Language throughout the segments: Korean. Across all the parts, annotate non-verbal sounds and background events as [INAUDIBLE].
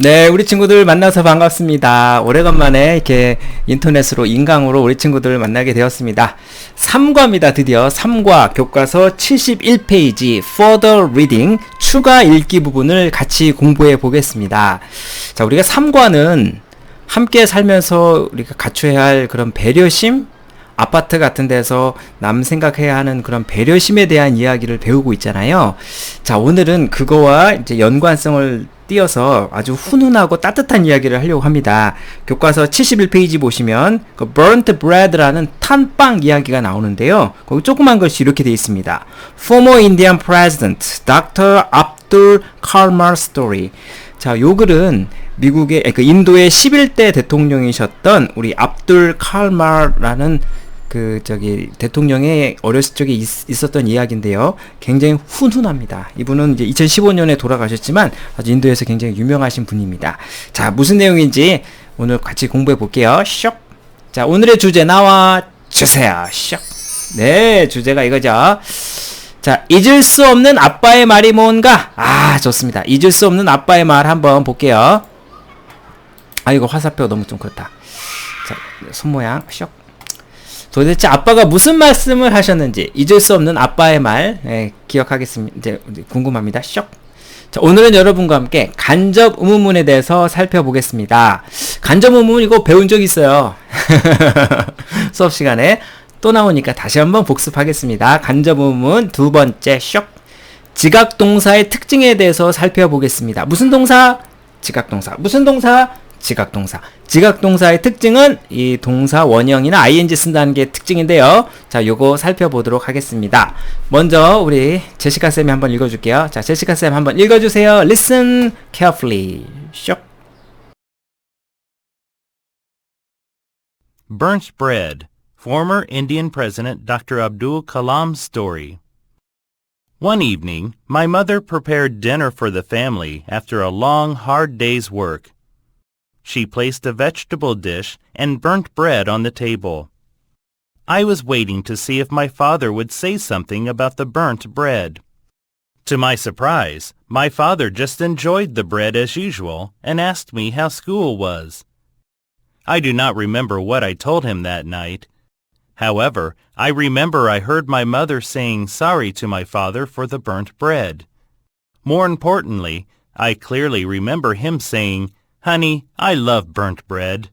네, 우리 친구들 만나서 반갑습니다. 오래간만에 이렇게 인터넷으로, 인강으로 우리 친구들 만나게 되었습니다. 3과입니다. 드디어 3과 교과서 71페이지 Further Reading 추가 읽기 부분을 같이 공부해 보겠습니다. 자, 우리가 3과는 함께 살면서 우리가 갖춰야 할 그런 배려심, 아파트 같은 데서 남 생각해야 하는 그런 배려심에 대한 이야기를 배우고 있잖아요. 자, 오늘은 그거와 이제 연관성을 띄어서 아주 훈훈하고 따뜻한 이야기를 하려고 합니다. 교과서 71페이지 보시면 그 burnt bread라는 탄빵 이야기가 나오는데요. 거기 조그만 것이 이렇게 되어 있습니다. Former Indian President Dr. Abdul Kalmar Story. 자, 요 글은 미국의 그 인도의 11대 대통령이셨던 우리 압둘 칼마라는 그 저기 대통령의 어렸을 적에 있, 었던 이야기인데요. 굉장히 훈훈합니다. 이분은 이제 2015년에 돌아가셨지만 아주 인도에서 굉장히 유명하신 분입니다. 자, 무슨 내용인지 오늘 같이 공부해 볼게요. 쇽. 자, 오늘의 주제 나와 주세요. 쇽. 네, 주제가 이거죠. 자, 잊을 수 없는 아빠의 말이 뭔가? 아, 좋습니다. 잊을 수 없는 아빠의 말 한번 볼게요. 아, 이거 화살표 너무 좀 그렇다. 자, 손 모양, 쇽. 도대체 아빠가 무슨 말씀을 하셨는지 잊을 수 없는 아빠의 말 예, 기억하겠습니다. 이제 궁금합니다. 쇽. 자, 오늘은 여러분과 함께 간접 의문문에 대해서 살펴보겠습니다. 간접 의문문 이거 배운 적 있어요. [LAUGHS] 수업 시간에 또 나오니까 다시 한번 복습하겠습니다. 간접 의문문 두 번째 쇽. 지각 동사의 특징에 대해서 살펴보겠습니다. 무슨 동사? 지각 동사. 무슨 동사? 지각동사. 지각동사의 특징은 이 동사 원형이나 ing 쓴다는 게 특징인데요. 자, 요거 살펴보도록 하겠습니다. 먼저 우리 제시카 쌤이 한번 읽어줄게요. 자, 제시카 쌤 한번 읽어주세요. Listen carefully. 쇽. Burnt Bread, former Indian President Dr. Abdul Kalam's story. One evening, my mother prepared dinner for the family after a long, hard day's work. She placed a vegetable dish and burnt bread on the table. I was waiting to see if my father would say something about the burnt bread. To my surprise, my father just enjoyed the bread as usual and asked me how school was. I do not remember what I told him that night. However, I remember I heard my mother saying sorry to my father for the burnt bread. More importantly, I clearly remember him saying, Honey, I love burnt bread.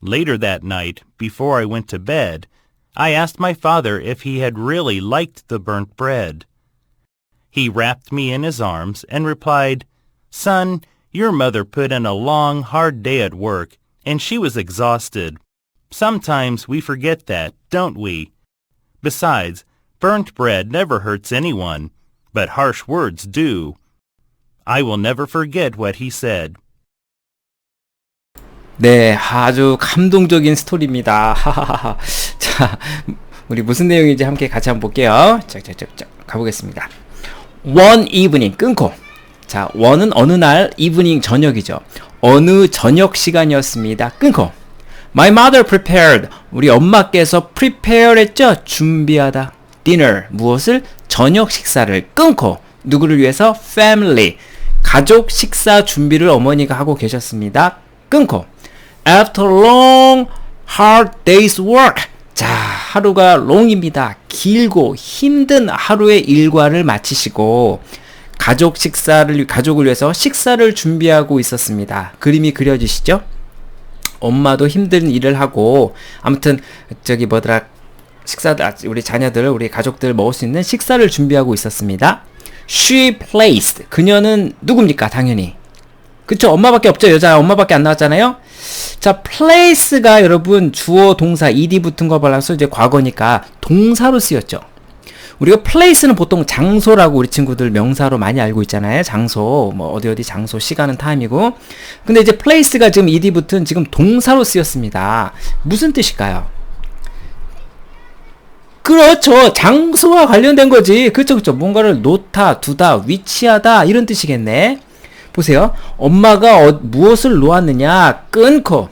Later that night, before I went to bed, I asked my father if he had really liked the burnt bread. He wrapped me in his arms and replied, Son, your mother put in a long, hard day at work, and she was exhausted. Sometimes we forget that, don't we? Besides, burnt bread never hurts anyone, but harsh words do. I will never forget what he said. 네, 아주 감동적인 스토리입니다. [LAUGHS] 자, 우리 무슨 내용인지 함께 같이 한번 볼게요. 자, 자, 자, 자 가보겠습니다. One evening 끊고. 자, 원은 어느 날, evening 저녁이죠. 어느 저녁 시간이었습니다. 끊고. My mother prepared. 우리 엄마께서 prepare 했죠? 준비하다. dinner. 무엇을? 저녁 식사를 끊고. 누구를 위해서? family. 가족 식사 준비를 어머니가 하고 계셨습니다. 끊고. After long, hard day's work. 자, 하루가 long입니다. 길고 힘든 하루의 일과를 마치시고 가족 식사를 가족을 위해서 식사를 준비하고 있었습니다. 그림이 그려지시죠? 엄마도 힘든 일을 하고 아무튼 저기 뭐더라 식사 우리 자녀들 우리 가족들 먹을 수 있는 식사를 준비하고 있었습니다. She placed 그녀는 누굽니까? 당연히 그쵸 엄마밖에 없죠 여자 엄마밖에 안 나왔잖아요. 자, place가 여러분 주어 동사 ed 붙은 거 발라서 이제 과거니까 동사로 쓰였죠. 우리가 place는 보통 장소라고 우리 친구들 명사로 많이 알고 있잖아요. 장소, 뭐 어디 어디 장소, 시간은 타임이고. 근데 이제 place가 지금 ed 붙은 지금 동사로 쓰였습니다. 무슨 뜻일까요? 그렇죠. 장소와 관련된 거지. 그렇죠, 그렇죠. 뭔가를 놓다, 두다, 위치하다 이런 뜻이겠네. 보세요. 엄마가 어, 무엇을 놓았느냐? 끊고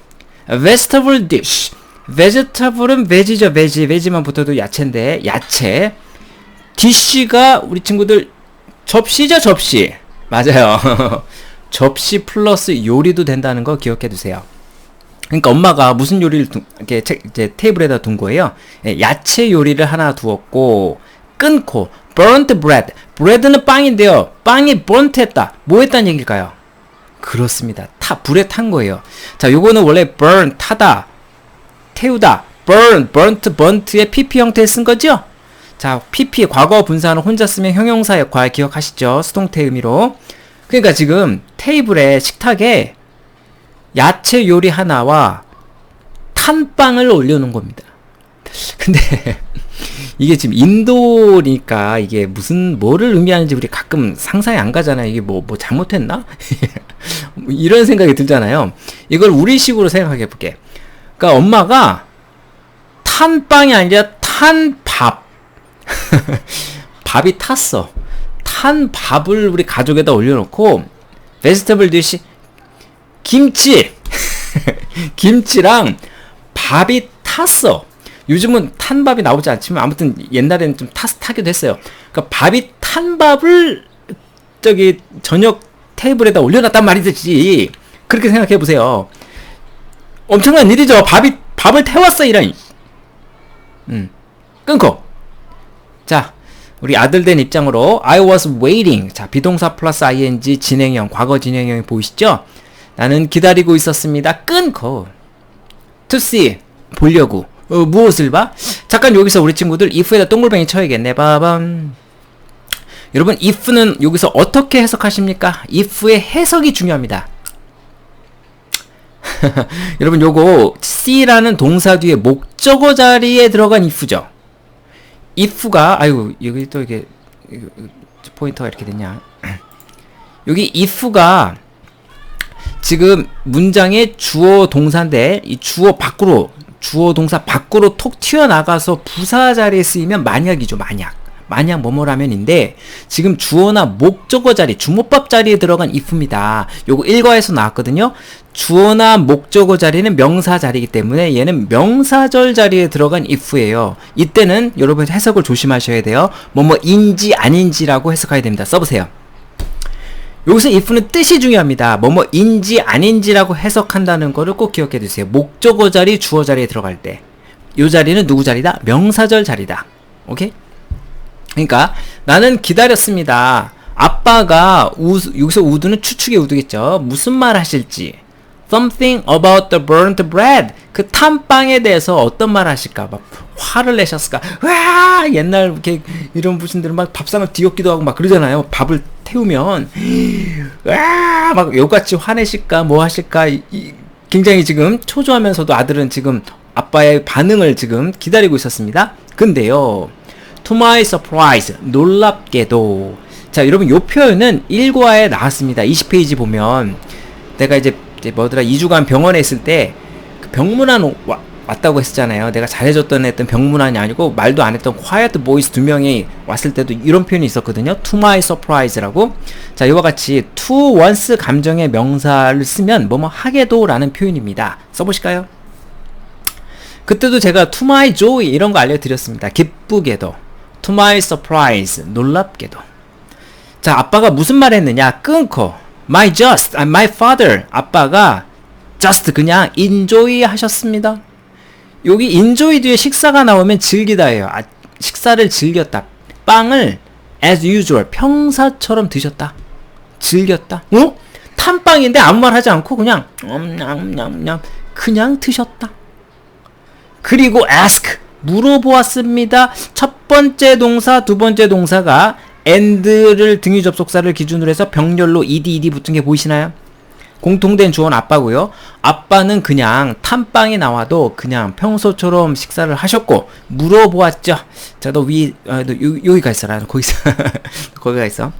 vegetable dish. vegetable은 vege죠, veg. veg만 붙어도 야채인데 야채. dish가 우리 친구들 접시죠, 접시. 맞아요. [LAUGHS] 접시 플러스 요리도 된다는 거 기억해 두세요. 그러니까 엄마가 무슨 요리를 두, 이렇게 책- 이제 테이블에다 둔 거예요. 예, 야채 요리를 하나 두었고 끊고 burnt bread. bread는 빵인데요. 빵이 burnt 했다. 뭐 했다는 얘기일까요? 그렇습니다. 타 불에 탄 거예요. 자, 요거는 원래 burn 타다, 태우다, burn, burnt, burnt의 pp 형태에 쓴 거죠? 자, pp 과거 분사는 혼자 쓰면 형용사 역할 기억하시죠? 수동태 의미로. 그러니까 지금 테이블에 식탁에 야채 요리 하나와 탄빵을 올려놓은 겁니다. [LAUGHS] 근데 이게 지금 인도니까 이게 무슨 뭐를 의미하는지 우리 가끔 상상이 안 가잖아요. 이게 뭐뭐 잘못했나? 뭐 [LAUGHS] 이런 생각이 들잖아요. 이걸 우리식으로 생각해 볼게. 그러니까 엄마가 탄빵이 아니라 탄밥. [LAUGHS] 밥이 탔어. 탄 밥을 우리 가족에다 올려놓고 베지터블 디시 김치 [LAUGHS] 김치랑 밥이 탔어. 요즘은 탄 밥이 나오지 않지만 아무튼 옛날에는 좀 탔, 타기도 했어요. 그러니까 밥이 탄 밥을 저기 저녁 테이블에다 올려놨단 말이지. 그렇게 생각해 보세요. 엄청난 일이죠. 밥이 밥을 태웠어 이런. 음 끊고. 자 우리 아들 된 입장으로 I was waiting. 자 비동사 플러스 ing 진행형 과거 진행형이 보이시죠? 나는 기다리고 있었습니다. 끊고. to see 보려고 어, 무엇을 봐? 잠깐 여기서 우리 친구들 if에다 동글뱅이 쳐야겠네. 빠밤. 여러분 if는 여기서 어떻게 해석하십니까? if의 해석이 중요합니다. [LAUGHS] 여러분 요거 see라는 동사 뒤에 목적어 자리에 들어간 if죠. if가 아이고 여기 또 이게 포인터가 이렇게 됐냐. [CLEARS THROAT] 여기 if가 지금 문장의 주어 동사인데 이 주어 밖으로 주어 동사 밖으로 톡 튀어나가서 부사 자리에 쓰이면 만약이죠 만약. 만약 뭐뭐라면인데 지금 주어나 목적어 자리 주목밥 자리에 들어간 if입니다. 요거 1과에서 나왔거든요. 주어나 목적어 자리는 명사 자리이기 때문에 얘는 명사절 자리에 들어간 if예요. 이때는 여러분 해석을 조심하셔야 돼요. 뭐뭐인지 아닌지라고 해석해야 됩니다. 써보세요 여기서 if는 뜻이 중요합니다. 뭐뭐인지 아닌지라고 해석한다는 거를 꼭 기억해 두세요. 목적어 자리, 주어 자리에 들어갈 때. 요 자리는 누구 자리다? 명사절 자리다. 오케이? 그러니까 나는 기다렸습니다. 아빠가 우, 여기서 우드는 추측의 우드겠죠. 무슨 말 하실지. Something about the burnt bread. 그 탄빵에 대해서 어떤 말 하실까? 막 화를 내셨을까? 와! 옛날 이렇게 이런 분들은 막 밥상을 뒤엎기도 하고 막 그러잖아요. 밥을 태우면 와! 막 요같이 화내실까? 뭐 하실까? 이, 이, 굉장히 지금 초조하면서도 아들은 지금 아빠의 반응을 지금 기다리고 있었습니다. 근데요. To my surprise, 놀랍게도. 자, 여러분, 요 표현은 1과에 나왔습니다. 20페이지 보면. 내가 이제, 이제 뭐더라, 2주간 병원에 있을 때, 그 병문안 오- 와, 왔다고 했었잖아요. 내가 잘해줬던 했던 병문안이 아니고, 말도 안 했던 quiet boys 두 명이 왔을 때도 이런 표현이 있었거든요. To my surprise라고. 자, 이와 같이 to once 감정의 명사를 쓰면, 뭐뭐 하게도라는 표현입니다. 써보실까요? 그때도 제가 to my joy 이런 거 알려드렸습니다. 기쁘게도. to my surprise. 놀랍게도. 자, 아빠가 무슨 말 했느냐? 끊고. my just, 아, my father. 아빠가 just 그냥 enjoy 하셨습니다. 여기 enjoy 뒤에 식사가 나오면 즐기다예요. 아, 식사를 즐겼다. 빵을 as usual 평사처럼 드셨다. 즐겼다. 어? 탄빵인데 아무 말 하지 않고 그냥 냠냠냠냠 그냥 드셨다. 그리고 ask 물어보았습니다. 첫 번째 동사, 두 번째 동사가 and를 등위 접속사를 기준으로 해서 병렬로 ed, ed 붙은 게 보이시나요? 공통된 주어는 아빠고요. 아빠는 그냥 탐빵이 나와도 그냥 평소처럼 식사를 하셨고 물어보았죠. 자, 너 위, 어, 너 요, 여기 가 있어라. 거기 있어. 거기 [LAUGHS] 가 있어.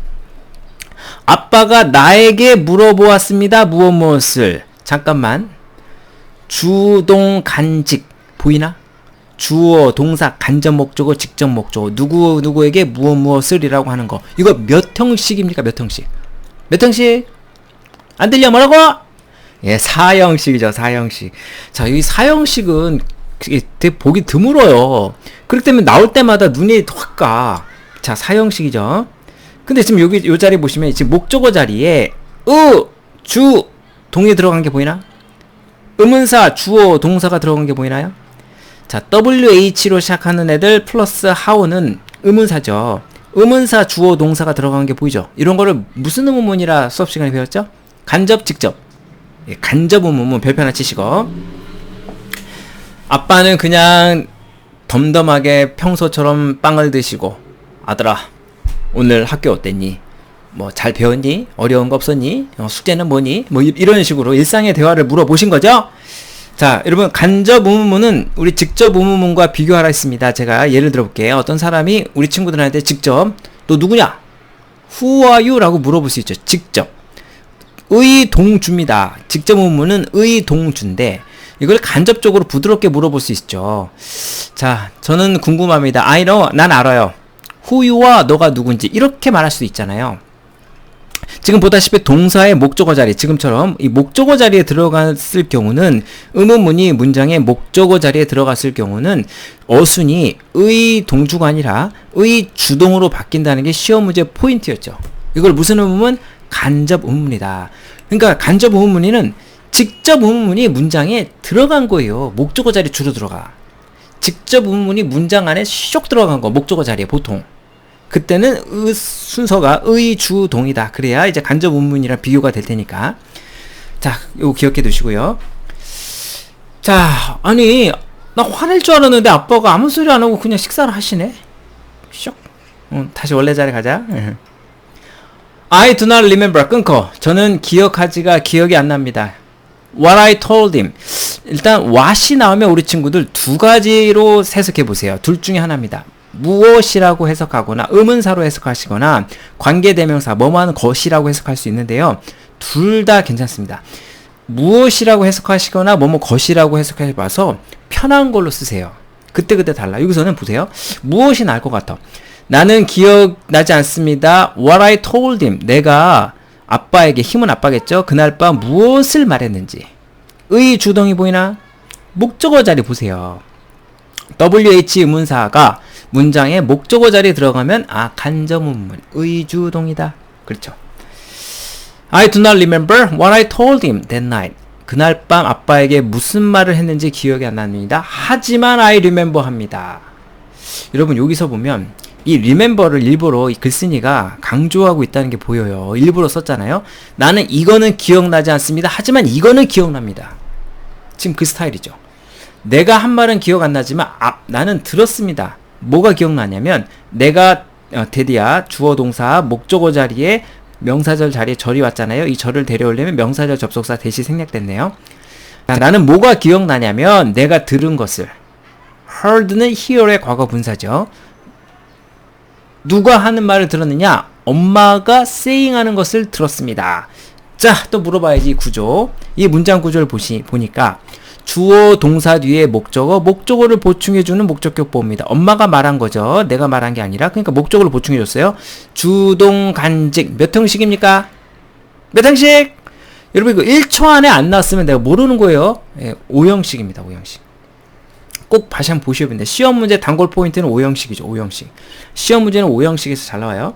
아빠가 나에게 물어보았습니다. 무엇 무엇을. 잠깐만. 주동 간직 보이나? 주어, 동사, 간접 목적어, 직접 목적어. 누구 누구에게 무엇 무엇을이라고 하는 거. 이거 몇 형식입니까? 몇 형식? 몇 형식? 안 들려 뭐라고? 예, 사형식이죠, 사형식. 자, 이 사형식은 되게 보기 드물어요. 그렇기 때문에 나올 때마다 눈이 확 가. 자, 사형식이죠. 근데 지금 여기 요 자리 보시면 지금 목적어 자리에 으 주 동이 들어간 게 보이나? 의문사 주어 동사가 들어간 게 보이나요? 자, WH로 시작하는 애들 플러스 하오는 의문사죠. 의문사 주어 동사가 들어간 게 보이죠? 이런 거를 무슨 의문문이라 수업 시간에 배웠죠? 간접 직접. 예, 간접 의문문 별표 하나 치시고. 아빠는 그냥 덤덤하게 평소처럼 빵을 드시고 아들아 오늘 학교 어땠니? 뭐 잘 배웠니? 어려운 거 없었니? 어, 숙제는 뭐니? 뭐 이- 이런 식으로 일상의 대화를 물어보신 거죠? 자, 여러분 간접 의문문은 우리 직접 의문문과 비교하라 했습니다. 제가 예를 들어볼게요. 어떤 사람이 우리 친구들한테 직접 너 누구냐? Who are you? 라고 물어볼 수 있죠. 직접. 의동주입니다. 직접 의문문은 의동주인데 이걸 간접적으로 부드럽게 물어볼 수 있죠. 자, 저는 궁금합니다. I know, 난 알아요. who유와 너가 누군지 이렇게 말할 수 있잖아요. 지금 보다시피 동사의 목적어 자리, 지금처럼 이 목적어 자리에 들어갔을 경우는 의문문이 문장의 목적어 자리에 들어갔을 경우는 어순이 의 동주가 아니라 의 주동으로 바뀐다는 게 시험 문제 포인트였죠. 이걸 무슨 의문문? 간접 의문문이다. 그러니까 간접 의문문이는 직접 의문문이 문장에 들어간 거예요. 목적어 자리 주로 들어가. 직접 의문문이 문장 안에 쏙 들어간 거 목적어 자리에 보통. 그때는 의 순서가 의 주 동이다. 그래야 이제 간접 의문문이랑 비교가 될 테니까. 자, 요거 기억해 두시고요. 자, 아니 나 화낼 줄 알았는데 아빠가 아무 소리 안 하고 그냥 식사를 하시네. 쇽. 어, 다시 원래 자리 가자. [LAUGHS] 예. I do not remember. 끊고. 저는 기억하지가 기억이 안 납니다. What I told him. 일단 what이 나오면 우리 친구들 두 가지로 해석해 보세요. 둘 중에 하나입니다. 무엇이라고 해석하거나 의문사로 해석하시거나 관계대명사 뭐뭐하는 것이라고 해석할 수 있는데요. 둘 다 괜찮습니다. 무엇이라고 해석하시거나 뭐뭐 것이라고 해석해 봐서 편한 걸로 쓰세요. 그때그때 달라. 여기서는 보세요. 무엇이 나을 것 같아. 나는 기억나지 않습니다. What I told him. 내가 아빠에게 힘은 아빠겠죠. 그날 밤 무엇을 말했는지. 의 주동이 보이나? 목적어 자리 보세요. WH 의문사가 문장의 목적어 자리에 들어가면 아 간접문문 의주동이다. 그렇죠. I do not remember what I told him that night. 그날 밤 아빠에게 무슨 말을 했는지 기억이 안 납니다. 하지만 I remember 합니다. 여러분 여기서 보면 이 remember를 일부러 이 글쓴이가 강조하고 있다는 게 보여요. 일부러 썼잖아요. 나는 이거는 기억나지 않습니다. 하지만 이거는 기억납니다. 지금 그 스타일이죠. 내가 한 말은 기억 안 나지만 아, 나는 들었습니다. 뭐가 기억나냐면 내가 어, 데디야 주어 동사 목적어 자리에 명사절 자리에 절이 왔잖아요. 이 절을 데려오려면 명사절 접속사 대시 생략됐네요. 자, 나는 뭐가 기억나냐면 내가 들은 것을 heard는 hear의 과거 분사죠. 누가 하는 말을 들었느냐? 엄마가 saying 하는 것을 들었습니다. 자, 또 물어봐야지 이 구조. 이 문장 구조를 보시, 보니까 주어 동사 뒤에 목적어, 목적어를 보충해주는 목적격보입니다. 엄마가 말한 거죠. 내가 말한 게 아니라. 그러니까 목적어를 보충해줬어요. 주동, 간직. 몇 형식입니까? 몇 형식? 여러분 이거 1초 안에 안 나왔으면 내가 모르는 거예요. 예, 5형식입니다. 5형식. 꼭 다시 한번 보셔야 됩니다. 시험 문제 단골 포인트는 5형식이죠. 5형식. 시험 문제는 5형식에서 잘 나와요.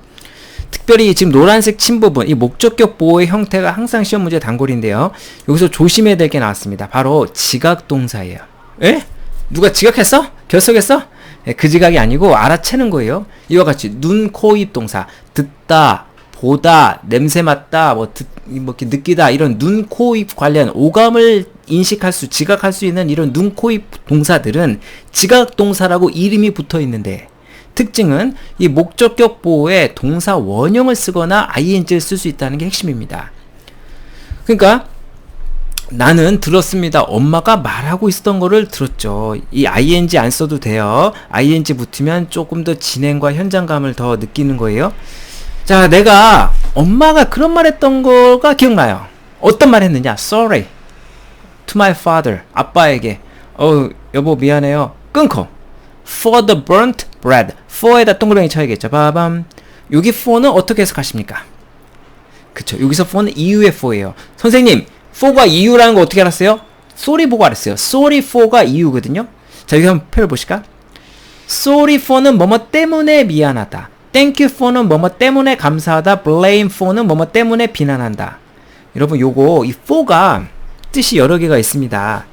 특별히 지금 노란색 친 부분, 이 목적격 보호의 형태가 항상 시험 문제 단골인데요. 여기서 조심해야 될 게 나왔습니다. 바로 지각 동사예요. 에? 누가 지각했어? 결석했어? 예, 그 지각이 아니고 알아채는 거예요. 이와 같이 눈, 코, 입 동사. 듣다, 보다, 냄새 맡다, 뭐, 듣, 뭐 이렇게 느끼다 이런 눈, 코, 입 관련 오감을 인식할 수, 지각할 수 있는 이런 눈, 코, 입 동사들은 지각 동사라고 이름이 붙어 있는데 특징은 이 목적격 보호에 동사 원형을 쓰거나 ing를 쓸 수 있다는 게 핵심입니다. 그러니까 나는 들었습니다. 엄마가 말하고 있었던 거를 들었죠. 이 ing 안 써도 돼요. ing 붙으면 조금 더 진행과 현장감을 더 느끼는 거예요. 자, 내가 엄마가 그런 말 했던 거가 기억나요. 어떤 말 했느냐? Sorry. To my father. 아빠에게. 어, 여보 미안해요. 끊고. For the burnt bread. for에다 동그라미 쳐야겠죠. 바밤. 여기 for는 어떻게 해석하십니까? 그쵸. 여기서 for는 이유의 for예요. 선생님, for가 이유라는 거 어떻게 알았어요? sorry 보고 알았어요. sorry for가 이유거든요. 자, 여기 한번 표를 보실까? sorry for는 뭐뭐 때문에 미안하다. Thank you for는 뭐뭐 때문에 감사하다. blame for는 뭐뭐 때문에 비난한다. 여러분 요거 이 for가 뜻이 여러 개가 있습니다.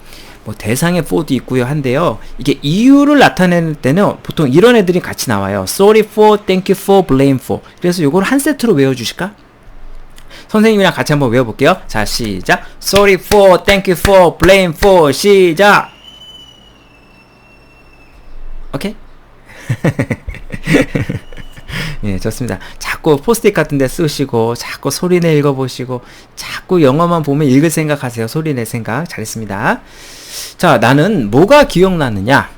뭐 대상의 for도 있고요 한데요. 이게 이유를 나타낼 때는 보통 이런 애들이 같이 나와요. sorry for, thank you for, blame for. 그래서 요거를 한 세트로 외워 주실까? 선생님이랑 같이 한번 외워 볼게요. 자, 시작. Sorry for, thank you for, blame for. 시작. 오케이? [LAUGHS] 예, 좋습니다. 자꾸 포스트잇 같은 데 쓰시고, 자꾸 소리내 읽어보시고, 자꾸 영어만 보면 읽을 생각 하세요. 소리낼 생각. 잘했습니다. 자, 나는 뭐가 기억나느냐?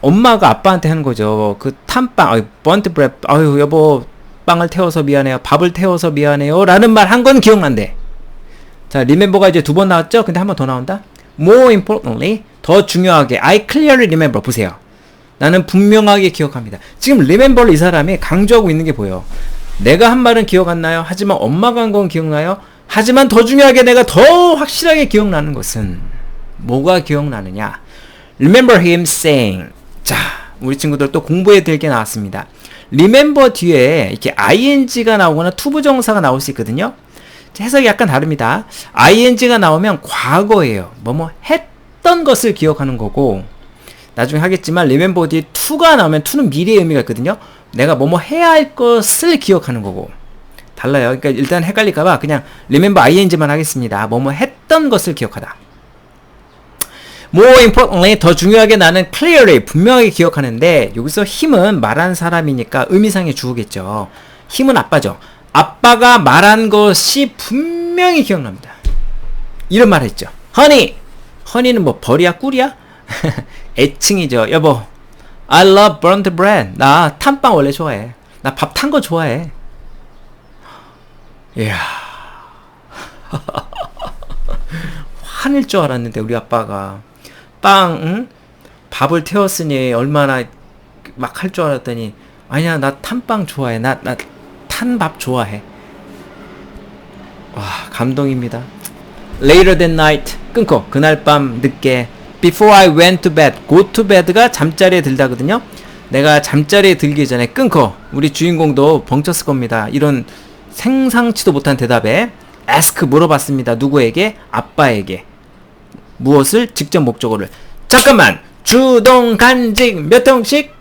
엄마가 아빠한테 하는 거죠. 그 탐빵, 어이, 번트 브레, 아유, 여보, 빵을 태워서 미안해요. 밥을 태워서 미안해요. 라는 말 한 건 기억난대. 자, remember가 이제 두 번 나왔죠? 근데 한 번 더 나온다? More importantly, 더 중요하게, I clearly remember. 보세요. 나는 분명하게 기억합니다. 지금 remember를 이 사람이 강조하고 있는 게 보여. 내가 한 말은 기억 안 나요. 하지만 엄마가 한 건 기억나요. 하지만 더 중요하게 내가 더 확실하게 기억나는 것은 뭐가 기억나느냐? Remember him saying. 자, 우리 친구들 또 공부에 들게 나왔습니다. remember 뒤에 이렇게 ing가 나오거나 투부정사가 나올 수 있거든요. 자, 해석이 약간 다릅니다. ing가 나오면 과거예요. 뭐뭐 했던 것을 기억하는 거고 나중에 하겠지만 뒤에 to가 나오면 to는 미래의 의미가 있거든요. 내가 뭐뭐 해야 할 것을 기억하는 거고 달라요. 그러니까 일단 헷갈릴까봐 그냥 remember ing만 하겠습니다. 뭐뭐 했던 것을 기억하다. More importantly, 더 중요하게 나는 clearly, 분명하게 기억하는데, 여기서 힘은 말한 사람이니까 의미상의 주어겠죠. 힘은 아빠죠. 아빠가 말한 것이 분명히 기억납니다. 이런 말 했죠. 허니! 허니는 뭐 벌이야 꿀이야? [LAUGHS] 애칭이죠. 여보, I love burnt bread. 나 탄빵 원래 좋아해. 나 밥 탄 거 좋아해. 이야. [LAUGHS] 화낼 줄 알았는데 우리 아빠가 빵 응? 밥을 태웠으니 얼마나 막 할 줄 알았더니 아니야 나 탄빵 좋아해 나 나 탄밥 좋아해 와 감동입니다 later that night 끊고 그날 밤 늦게 before I went to bed. Go to bed가 잠자리에 들다거든요. 내가 잠자리에 들기 전에 끊고 우리 주인공도 벙쳤을 겁니다. 이런 생상치도 못한 대답에 ask 물어봤습니다. 누구에게? 아빠에게. 무엇을? 직접 목적어를. 잠깐만! 주동 간직 몇 형식?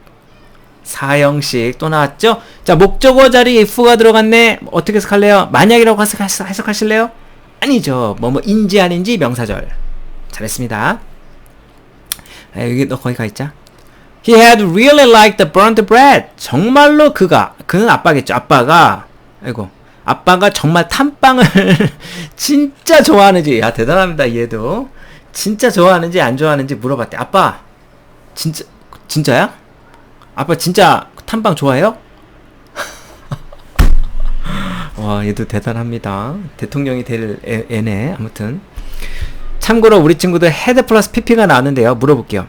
사형식. 또 나왔죠? 자 목적어 자리에 if가 들어갔네. 어떻게 해석할래요? 만약이라고 해석- 해석- 해석하실래요? 아니죠. 뭐뭐 인지 아닌지 명사절. 잘했습니다 아, 여기 너 거기 가 있자 He had really liked the burnt bread. 정말로 그가, 그는 아빠겠죠. 아빠가, 아이고, 아빠가 정말 탐빵을 [LAUGHS] 진짜 좋아하는지, 야, 대단합니다, 얘도. 진짜 좋아하는지 안 좋아하는지 물어봤대. 아빠, 진짜, 진짜야? 아빠 진짜 탐빵 좋아해요? [LAUGHS] 와, 얘도 대단합니다. 대통령이 될 애, 애네. 아무튼. 참고로 우리 친구들 헤드 플러스 PP가 나왔는데요. 물어볼게요.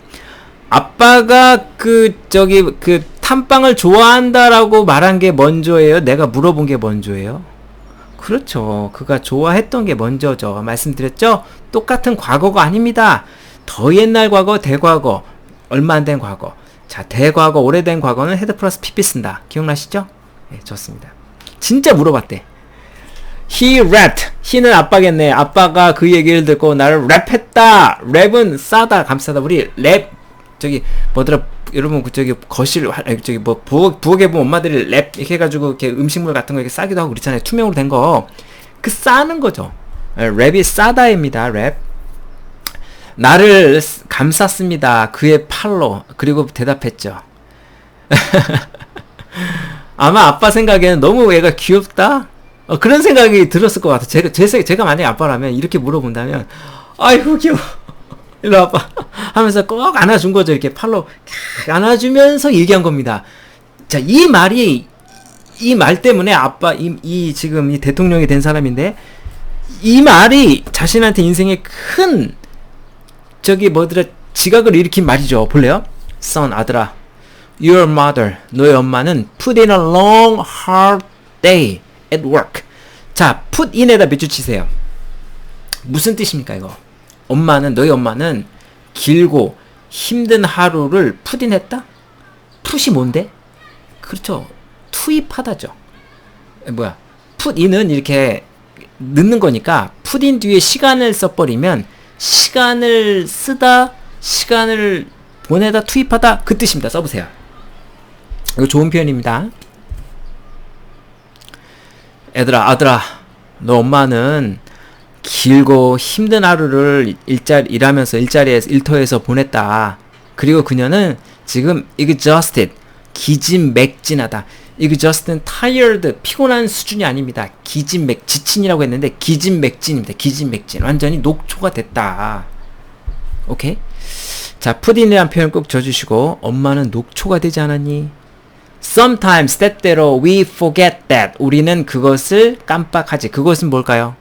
아빠가 그 저기 그 탐빵을 좋아한다라고 말한 게 먼저예요? 내가 물어본 게 먼저예요? 그렇죠. 그가 좋아했던 게 먼저죠. 말씀드렸죠? 똑같은 과거가 아닙니다. 더 옛날 과거, 대과거, 얼마 안 된 과거. 자, 대과거, 오래된 과거는 헤드 플러스 PP 쓴다. 기억나시죠? 예, 좋습니다. 진짜 물어봤대. He rapped. he는 아빠겠네. 아빠가 그 얘기를 듣고 나를 랩했다. 랩은 싸다, 감싸다. 우리 랩 저기 뭐더라 여러분 그 저기 거실 저기 뭐 부엌 부엌에 보면 엄마들이 랩 이렇게 해가지고 이렇게 음식물 같은 거 이렇게 싸기도 하고 그렇잖아요. 투명으로 된 거. 그 싸는 거죠. 예, 랩이 싸다입니다. 랩. 나를 쓰- 감쌌습니다. 그의 팔로. 그리고 대답했죠. [LAUGHS] 아마 아빠 생각에는 너무 얘가 귀엽다? 어, 그런 생각이 들었을 것 같아. 제가, 제, 생- 제가 만약에 아빠라면 이렇게 물어본다면, 아이고, 귀여워. [LAUGHS] 일로 와봐. [LAUGHS] 하면서 꼭 안아준 거죠. 이렇게 팔로 캬 안아주면서 얘기한 겁니다. 자, 이 말이, 이 말 때문에 아빠, 이, 이 지금 이 대통령이 된 사람인데, 이 말이 자신한테 인생에 큰, 저기 뭐더라, 지각을 일으킨 말이죠. 볼래요? Son, 아들아. Your mother, 너의 엄마는 put in a long, hard day at work. 자, put in에다 몇 줄 치세요. 무슨 뜻입니까, 이거? 엄마는, 너희 엄마는 길고 힘든 하루를 put in 했다? put이 뭔데? 그렇죠. 투입하다죠. 에, 뭐야. put in은 이렇게 늦는 거니까 푸딘 뒤에 시간을 써버리면 시간을 쓰다 시간을 보내다 투입하다 그 뜻입니다. 써보세요. 이거 좋은 표현입니다. 애들아, 아들아, 너 엄마는 길고 힘든 하루를 일자리, 일하면서 일자리에서, 일터에서 보냈다. 그리고 그녀는 지금 exhausted, 기진맥진하다. exhausted는 tired, 피곤한 수준이 아닙니다. 기진맥, 지친이라고 했는데 기진맥진입니다. 기진맥진. 완전히 녹초가 됐다. 오케이? 자, 푸딘이라는 표현 꼭 줘주시고, 엄마는 녹초가 되지 않았니? Sometimes 때때로 we forget that 우리는 그것을 깜빡하지. 그것은 뭘까요?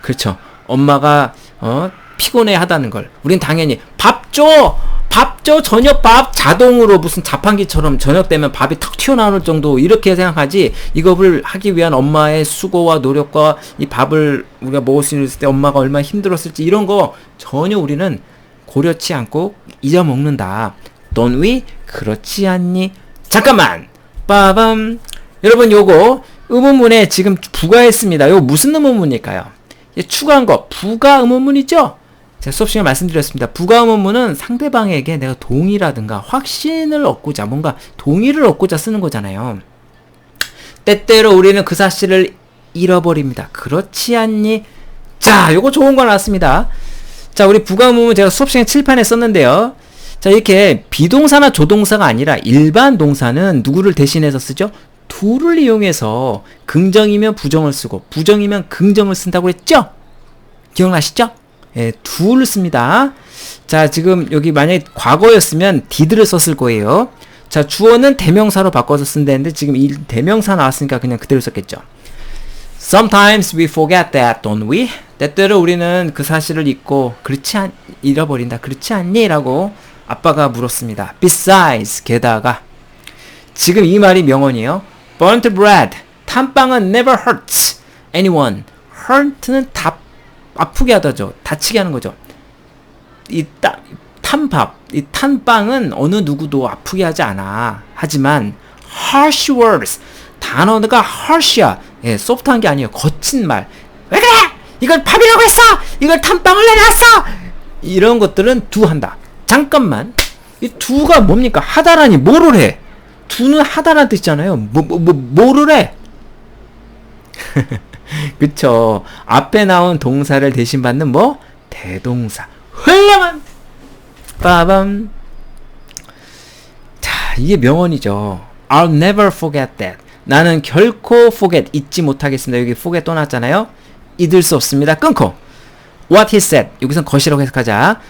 그렇죠. 엄마가 어, 피곤해 하다는 걸. 우린 당연히 밥 줘. 밥 줘. 저녁 밥 자동으로 무슨 자판기처럼 저녁 되면 밥이 턱 튀어나올 정도 이렇게 생각하지. 이거를 하기 위한 엄마의 수고와 노력과 이 밥을 우리가 먹을 수 있을 때 엄마가 얼마나 힘들었을지 이런 거 전혀 우리는 고려치 않고 잊어먹는다. Don't we? 그렇지 않니? 잠깐만! 빠밤! 여러분, 요거, 의문문에 지금 부가했습니다. 요거 무슨 의문문일까요? 예, 추가한 거, 부가 의문문이죠? 제가 수업 시간에 말씀드렸습니다. 부가 의문문은 상대방에게 내가 동의라든가 확신을 얻고자, 뭔가 동의를 얻고자 쓰는 거잖아요. 때때로 우리는 그 사실을 잃어버립니다. 그렇지 않니? 자, 요거 좋은 거 나왔습니다. 자, 우리 부가 의문문 제가 수업 시간 칠판에 썼는데요. 자, 이렇게 비동사나 조동사가 아니라 일반 동사는 누구를 대신해서 쓰죠? 둘을 이용해서 긍정이면 부정을 쓰고 부정이면 긍정을 쓴다고 했죠? 기억나시죠? 예, 둘을 씁니다. 자, 지금 여기 만약에 과거였으면 did를 썼을 거예요. 자, 주어는 대명사로 바꿔서 쓴다는데 지금 이 대명사 나왔으니까 그냥 그대로 썼겠죠. Sometimes we forget that, don't we? 때때로 우리는 그 사실을 잊고 그렇지 않, 잃어버린다. 그렇지 않니? 라고 아빠가 물었습니다. Besides, 게다가 지금 이 말이 명언이에요. Burnt bread, 탄빵은 never hurts anyone. hurt는 다 아프게 하다죠. 다치게 하는 거죠. 이 따, 탄밥, 이 탄빵은 어느 누구도 아프게 하지 않아. 하지만 harsh words, 단어가 harsh야. 예, 소프트한 게 아니에요. 거친 말. 왜 그래? 이걸 밥이라고 했어! 이걸 탄빵을 내놨어! 이런 것들은 두 한다. 잠깐만. 이 두가 뭡니까? 하다라니 뭐를 해? 두는 하다라는 뜻이잖아요. 뭐, 뭐, 뭐, 뭐를 해? [LAUGHS] 그쵸. 앞에 나온 동사를 대신 받는 뭐? 대동사. 훌륭한! 빠밤. 자, 이게 명언이죠. I'll never forget that. 나는 결코 forget, 잊지 못하겠습니다. 여기 forget 또 나왔잖아요. 잊을 수 없습니다. 끊고. What he said. 여기선 것이라고 해석하자.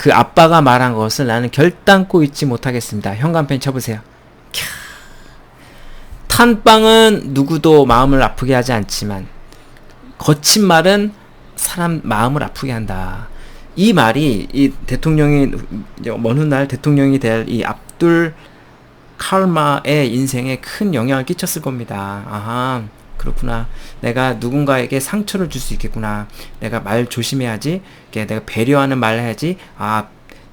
그 아빠가 말한 것을 나는 결단코 잊지 못하겠습니다. 현관펜 쳐보세요. 캬. 탄빵은 누구도 마음을 아프게 하지 않지만 거친 말은 사람 마음을 아프게 한다. 이 말이 이 대통령이 먼 훗날 대통령이 될 이 압둘 칼마의 인생에 큰 영향을 끼쳤을 겁니다. 아하. 그렇구나. 내가 누군가에게 상처를 줄 수 있겠구나. 내가 말 조심해야지. 내가 배려하는 말을 해야지. 아,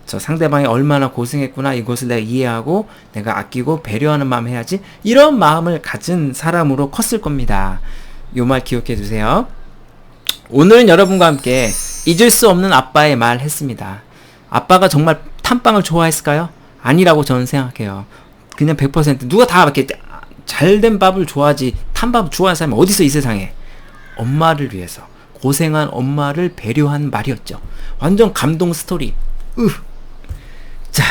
저 상대방이 얼마나 고생했구나. 이것을 내가 이해하고 내가 아끼고 배려하는 마음 해야지. 이런 마음을 가진 사람으로 컸을 겁니다. 요 말 기억해 두세요. 오늘은 여러분과 함께 잊을 수 없는 아빠의 말 했습니다. 아빠가 정말 탐빵을 좋아했을까요? 아니라고 저는 생각해요. 그냥 100% 누가 다 이렇게 잘된 밥을 좋아하지 탄밥 좋아하는 사람이 어디 있어 이 세상에? 엄마를 위해서 고생한 엄마를 배려한 말이었죠. 완전 감동 스토리. 으. 자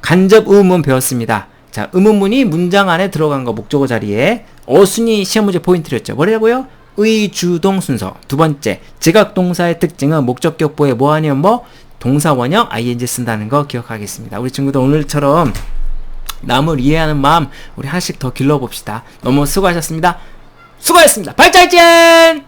간접 의문문 배웠습니다. 자 의문문이 문장 안에 들어간 거 목적어 자리에 어순이 시험 문제 포인트였죠. 뭐라고요? 의주동 순서. 두 번째 지각동사의 특징은 목적격보에 뭐 아니면 뭐? 동사 원형 ing 쓴다는 거 기억하겠습니다. 우리 친구들 오늘처럼 남을 이해하는 마음 우리 하나씩 더 길러봅시다. 너무 수고하셨습니다. 수고하셨습니다. 발자이젠!